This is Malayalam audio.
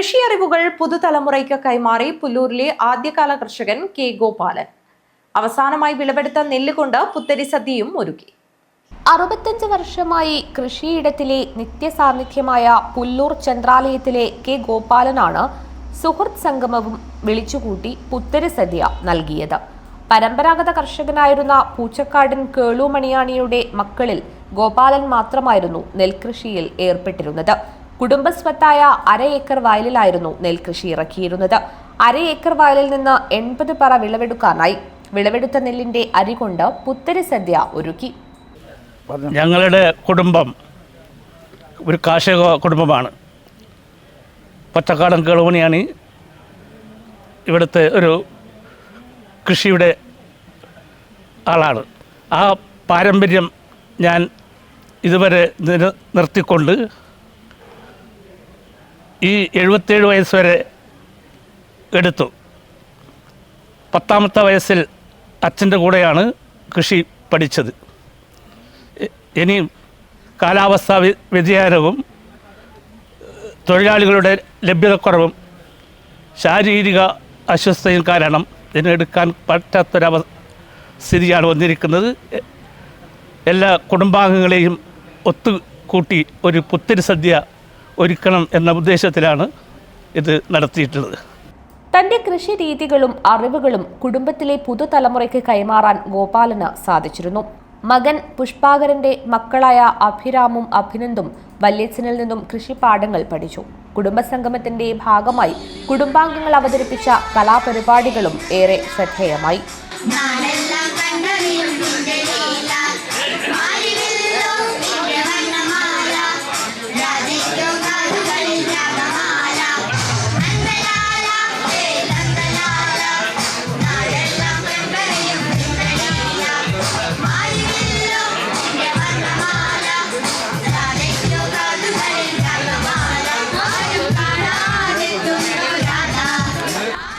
കൃഷി അറിവുകൾ പുതുതലമുറയ്ക്ക് കൈമാറി പുല്ലൂരിലെ ആദ്യകാല കർഷകൻ കെ ഗോപാലൻ. അവസാനമായി വിളവെടുത്ത നെല്ല് കൊണ്ട് പുത്തരി സദ്യയും ഒരുക്കി. അറുപത്തഞ്ച് വർഷമായി കൃഷിയിടത്തിലെ നിത്യസാന്നിധ്യമായ പുല്ലൂർ ചന്ദ്രാലയത്തിലെ കെ ഗോപാലനാണ് സുഹൃത്ത് സംഗമവും വിളിച്ചുകൂട്ടി പുത്തരി സദ്യ നൽകിയത്. പരമ്പരാഗത കർഷകനായിരുന്ന പൂച്ചക്കാടൻ കേളുമണിയാണിയുടെ മക്കളിൽ ഗോപാലൻ മാത്രമായിരുന്നു നെൽകൃഷിയിൽ ഏർപ്പെട്ടിരുന്നത്. കുടുംബസ്വത്തായ അര ഏക്കർ വയലിലായിരുന്നു നെൽകൃഷി ഇറക്കിയിരുന്നത്. അര ഏക്കർ വയലിൽ നിന്ന് എൺപത് പറ വിളവെടുക്കാനായി. വിളവെടുത്ത നെല്ലിന്റെ അരി കൊണ്ട് പുത്തരി സദ്യ ഒരുക്കി. ഞങ്ങളുടെ കുടുംബം ഒരു കാർഷിക കുടുംബമാണ്. പച്ചക്കാടൻ കേളുമണിയാണ് ഇവിടുത്തെ ഒരു കൃഷിയുടെ ആളാണ്. ആ പാരമ്പര്യം ഞാൻ ഇതുവരെ നിർത്തിക്കൊണ്ട് ഈ എഴുപത്തേഴ് വയസ്സ് വരെ എടുത്തു. പത്താമത്തെ വയസ്സിൽ അച്ഛന്റെ കൂടെയാണ് കൃഷി പഠിച്ചത്. ഇനി കാലാവസ്ഥാ വ്യ- വ്യതിയാനവും തൊഴിലാളികളുടെ ലഭ്യതക്കുറവും ശാരീരിക അസ്വസ്ഥയും കാരണം ഇതിനെടുക്കാൻ പറ്റാത്തൊരവ സ്ഥിതിയാണ് വന്നിരിക്കുന്നത്. എല്ലാ കുടുംബാംഗങ്ങളെയും ഒത്തുകൂട്ടി ഒരു പുത്തരി സദ്യ ഒരുക്കണം എന്ന ഉദ്ദേശത്തിലാണ് ഇത് നടത്തിയിട്ടുള്ളത്. തന്റെ കൃഷി രീതികളും അറിവുകളും കുടുംബത്തിലെ പുതുതലമുറയ്ക്ക് കൈമാറാൻ ഗോപാലന് സാധിച്ചിരുന്നു. മകൻ പുഷ്പാകരന്റെ മക്കളായ അഭിരാമും അഭിനന്ദും വല്യച്ഛനിൽ നിന്നും കൃഷിപാഠങ്ങൾ പഠിച്ചു. കുടുംബസംഗമത്തിന്റെ ഭാഗമായി കുടുംബാംഗങ്ങൾ അവതരിപ്പിച്ച കലാപരിപാടികളും ഏറെ ശ്രദ്ധേയമായി.